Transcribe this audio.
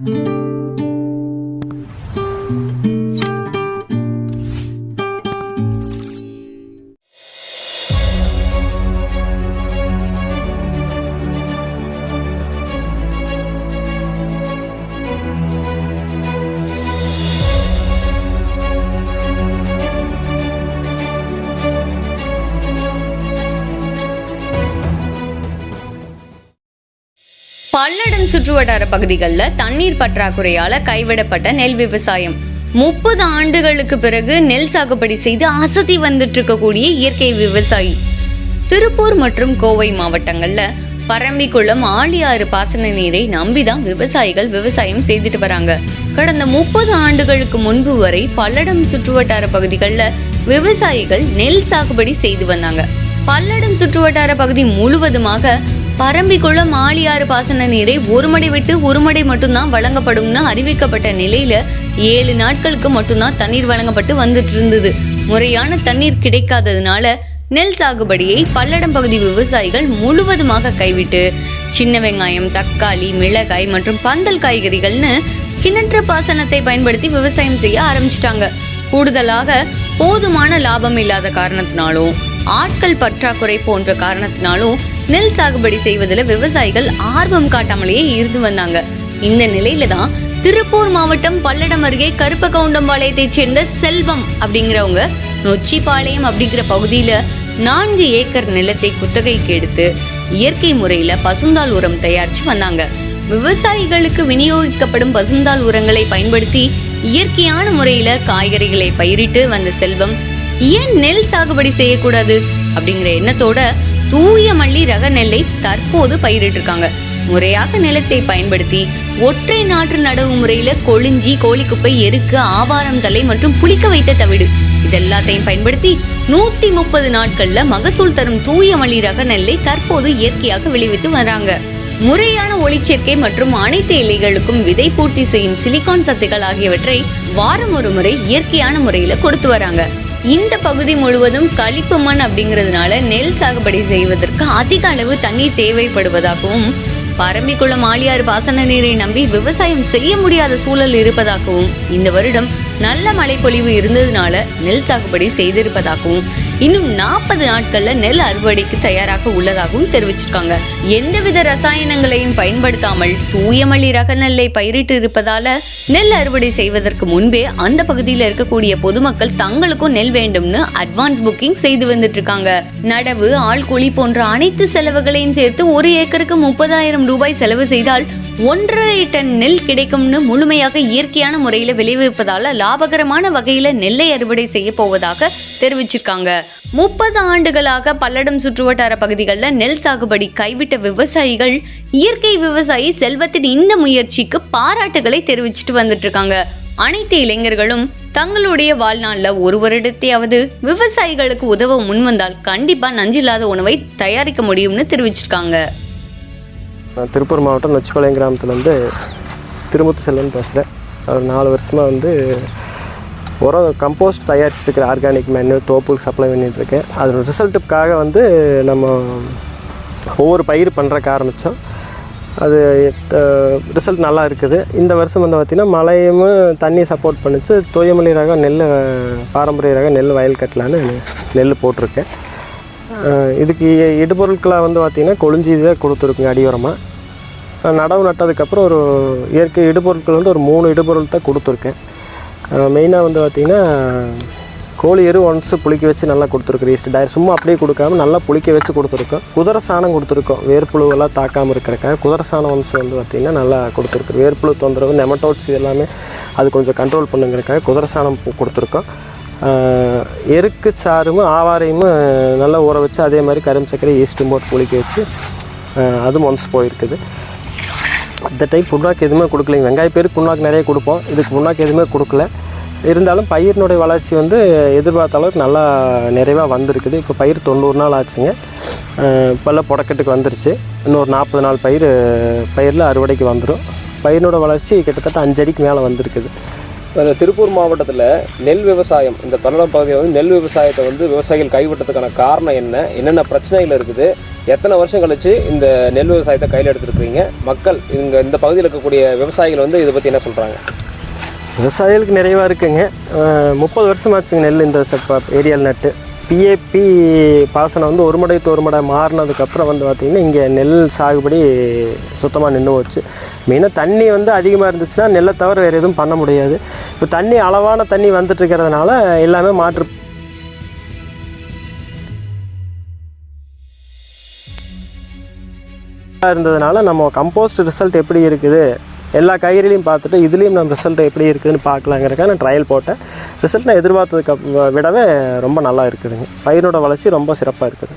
Mm-hmm. Palladam சுற்றுவட்டார பகுதிகளில் தண்ணீர் பற்றாக்குறையால் கைவிடப்பட்ட நெல் விவசாயம். முப்பது ஆண்டுகளுக்கு பிறகு நெல் சாகுபடி செய்து அசதி வந்துட்டு இருக்கக்கூடிய இயற்கை விவசாயி. திருப்பூர் மற்றும் கோவை மாவட்டங்களில் பரம்பிக்குளம் ஆழியாறு பாசன நீரை நம்பிதான் விவசாயிகள் விவசாயம் செய்துட்டு வராங்க. கடந்த முப்பது ஆண்டுகளுக்கு முன்பு வரை பல்லடம் சுற்றுவட்டார பகுதிகளில் விவசாயிகள் நெல் சாகுபடி செய்து வந்தாங்க. பல்லடம் சுற்றுவட்டார பகுதி முழுவதுமாக பரம்பிக்குளம் ஆழியாறு பாசன நீரை ஒரு மடை விட்டு ஒரு மடை மட்டும்தான் வழங்கப்படும்னு அறிவிக்கப்பட்ட நிலையில ஏழு நாட்களுக்கு மட்டும்தான் தண்ணீர் வழங்கப்பட்டு வந்துட்டு இருந்தது முறையான தண்ணீர் கிடைக்காததுனால நெல் சாகுபடியை பல்லடம் பகுதி விவசாயிகள் முழுவதுமாக கைவிட்டு சின்ன வெங்காயம் தக்காளி மிளகாய் மற்றும் பந்தல் காய்கறிகள்னு கிணற்று பாசனத்தை பயன்படுத்தி விவசாயம் செய்ய ஆரம்பிச்சிட்டாங்க. கூடுதலாக போதுமான லாபம் இல்லாத காரணத்தினாலும் ஆட்கள் பற்றாக்குறை போன்ற காரணத்தினாலும் நெல் சாகுபடி செய்வதில் விவசாயிகள் ஆர்வம் காட்டாமலேயே இருந்து வந்தாங்க. இந்த நிலையில தான் திருப்பூர் மாவட்டம் பல்லடம் அருகே கருப்பகவுண்டம்பாளையத்தைச் சேர்ந்த செல்வம் அப்படிங்கிறவங்க நொச்சிபாளையம் அப்படிங்கிற பகுதியில நான்கு ஏக்கர் நிலத்தை குத்தகைக்கு எடுத்து இயற்கை முறையில பசுந்தாள் உரம் தயாரிச்சு வந்தாங்க. விவசாயிகளுக்கு விநியோகிக்கப்படும் பசுந்தால் உரங்களை பயன்படுத்தி இயற்கையான முறையில காய்கறிகளை பயிரிட்டு வந்த செல்வம் ஏன் நெல் சாகுபடி செய்யக்கூடாது? அப்படிங்கிற எண்ணத்தோட தூய மல்லி ரக நெல்லை தற்போது பயிரிட்டு இருக்காங்க முறையாக நிலத்தை பயன்படுத்தி ஒற்றை நாற்று நடவு முறையில கொளிஞ்சி கோழிக்குப்பை எருக்கு ஆவாரம் தலை மற்றும் புளிக்க வைத்த தவிடு. இதெல்லாத்தையும் பயன்படுத்தி நூத்தி முப்பது நாட்கள்ல மகசூல் தரும் தூய மல்லி ரக நெல்லை தற்போது இயற்கையாக விளைவித்து வராங்க. முறையான ஒளிச்சேர்க்கை மற்றும் அனைத்து இலைகளுக்கும் விதை பூர்த்தி செய்யும் சிலிகான் சத்துக்கள் ஆகியவற்றை வாரம் ஒரு முறை இயற்கையான முறையில கொடுத்து வராங்க. இந்த பகுதி முழுவதும் களிப்பு மண் அப்படிங்கிறதுனால நெல் சாகுபடி செய்வதற்கு அதிக அளவு தண்ணீர் தேவைப்படுவதாகவும் பரம்பிக்குளம் ஆளியார் பாசன நீரை நம்பி விவசாயம் செய்ய முடியாத சூழல் இருப்பதாகவும் இந்த வருடம் நல்ல மழைப்பொழிவு இருந்ததுனால நெல் சாகுபடி செய்திருப்பதாகவும் இன்னும் நாற்பது நாட்கள்ல நெல் அறுவடைக்கு தயாராக உள்ளதாகவும் தெரிவிச்சிருக்காங்க. எந்தவித ரசாயனங்களையும் பயன்படுத்தாமல் தூயமளி ரக நெல்லை பயிரிட்டு இருப்பதால நெல் அறுவடை செய்வதற்கு முன்பே அந்த பகுதியில் இருக்கக்கூடிய பொதுமக்கள் தங்களுக்கும் நெல் வேண்டும்னு அட்வான்ஸ் புக்கிங் செய்து வந்துட்டு இருக்காங்க நடவு ஆள் கூலி போன்ற அனைத்து செலவுகளையும் சேர்த்து ஒரு ஏக்கருக்கு முப்பதாயிரம் ரூபாய் செலவு செய்தால் ஒன்றரை டன் நெல் கிடைக்கும்னு முழுமையாக இயற்கையான முறையில விளைவிப்பதால லாபகரமான வகையில நெல்லை அறுவடை செய்ய போவதாக தெரிவிச்சிருக்காங்க. முப்பது ஆண்டுகளாக பல்லடம் சுற்றுவட்டார பகுதிகளில் நெல் சாகுபடி கைவிட்ட விவசாயிகள் இயற்கை விவசாயி செல்வத்தின் இந்த முயற்சிக்கு பாராட்டுகளை தெரிவிச்சிட்டு வந்துட்டு இருக்காங்க அனைத்து இளைஞர்களும் தங்களுடைய வாழ்நாளில் ஒரு வருடத்தையாவது விவசாயிகளுக்கு உதவ முன்வந்தால் கண்டிப்பா நஞ்சில்லாத உணவை தயாரிக்க முடியும்னு தெரிவிச்சிருக்காங்க. நான் திருப்பூர் மாவட்டம் நொச்சிப்பாளையம் கிராமத்துலேருந்து திருமுத்து செல்வன் பேசுகிறேன். ஒரு நாலு வருஷமாக வந்து உரம் கம்போஸ்ட் தயாரிச்சுட்டு ஆர்கானிக் மேன்யூர் தோப்புக்கு சப்ளை பண்ணிகிட்ருக்கேன் அதோட ரிசல்ட்டுக்காக வந்து நம்ம ஒவ்வொரு பயிர் பண்ணுறக்க ஆரம்பித்தோம். அது ரிசல்ட் நல்லா இருக்குது. இந்த வருஷம் வந்து பார்த்திங்கன்னா மழையும் தண்ணி சப்போர்ட் பண்ணிச்சு. தூயமல்லி ரகம் நெல் பாரம்பரிய ரகம் நெல் வயல் கட்டலான்னு நெல் போட்டிருக்கேன். இதுக்கு இடுபொருட்களாக வந்து பார்த்திங்கன்னா கொழிஞ்சி தான் கொடுத்துருக்குங்க அடியோரமாக நடவு நட்டதுக்கப்புறம் ஒரு இயற்கை இடுபொருட்கள் வந்து ஒரு மூணு இடுபொருள் தான் கொடுத்துருக்கேன். மெயினாக வந்து பார்த்திங்கன்னா கோழி எரு ஒன்ஸு புளிக்க வச்சு நல்லா கொடுத்துருக்கு ஈஸ்ட் டயர் சும்மா அப்படியே கொடுக்காம நல்லா புளிக்க வச்சு கொடுத்துருக்கோம். குதிரை சாணம் கொடுத்துருக்கோம். வேர்ப்புழுவெல்லாம் தாக்காமல் இருக்கிறக்காக குதிரை சாணம் ஒன்ஸ் வந்து பார்த்திங்கன்னா நல்லா கொடுத்துருக்கு வேர்ப்புழு தொந்தரவு நெமட்டோட்ஸ் எல்லாமே அது கொஞ்சம் கண்ட்ரோல் பண்ணுங்கிறக்காக குதிரை சாணம் கொடுத்துருக்கோம். எருக்கு சாரும் ஆவாரையும் நல்லா ஊற வச்சு அதே மாதிரி கரும்பு சர்க்கரை ஈஸ்ட்டும் போட்டு புளிக்க வச்சு அதுவும் ஒன்ஸ் போயிருக்குது. இந்த டைம் புண்ணாக்கு எதுவுமே கொடுக்கலைங்க. வெங்காய பேருக்கு புண்ணாக்கு நிறைய கொடுப்போம். இதுக்கு புண்ணாக்கு எதுவுமே கொடுக்கல. இருந்தாலும் பயிரினுடைய வளர்ச்சி வந்து எதிர்பார்த்த அளவுக்கு நல்லா நிறைவாக வந்திருக்குது. இப்போ பயிர் தொண்ணூறு நாள் ஆச்சுங்க. இப்போல்லாம் புடக்கட்டுக்கு வந்துருச்சு. இன்னொரு நாற்பது நாள் பயிர் பயிரில் அறுவடைக்கு வந்துடும் பயிரினோட வளர்ச்சி கிட்டத்தட்ட அஞ்சடிக்கு மேலே வந்திருக்குது. இந்த திருப்பூர் மாவட்டத்தில் நெல் விவசாயம் இந்த பல்லடம் பகுதியில் வந்து நெல் விவசாயத்தை வந்து விவசாயிகள் கைவிட்டதுக்கான காரணம் என்ன? என்னென்ன பிரச்சனைகள் இருக்குது? எத்தனை வருஷம் கழிச்சு இந்த நெல் விவசாயத்தை கையில் எடுத்துருக்கீங்க மக்கள் இங்கே இந்த பகுதியில் இருக்கக்கூடிய விவசாயிகள் வந்து இதை பற்றி என்ன சொல்கிறாங்க விவசாயிகளுக்கு நிறைவாக இருக்குங்க. முப்பது வருஷமாச்சுங்க நெல் இந்த செப்ப ஏரியால் நட்டு. பிஏபி பாசனம் வந்து ஒரு மடை ஒரு மடை மாறினதுக்கப்புறம் வந்து பார்த்திங்கன்னா இங்கே நெல் சாகுபடி சுத்தமாக நின்று போச்சு. மெயினாக தண்ணி வந்து அதிகமாக இருந்துச்சுன்னா நெல்லை தவிர வேறு எதுவும் பண்ண முடியாது. இப்போ தண்ணி அளவான தண்ணி வந்துட்டு இருக்கிறதுனால எல்லாமே மாற்று இருந்ததுனால நம்ம கம்போஸ்ட் ரிசல்ட் எப்படி இருக்குது? எல்லா காய்கறிலையும் பார்த்துட்டு இதுலேயும் நம்ம ரிசல்ட் எப்படி இருக்குதுன்னு பார்க்கலாங்கிறக்காக நான் ட்ரையல் போட்டேன். ரிசல்ட் நான் எதிர்பார்த்ததுக்கு விடவே ரொம்ப நல்லா இருக்குதுங்க. பயிரோட வளர்ச்சி ரொம்ப சிறப்பாக இருக்குது.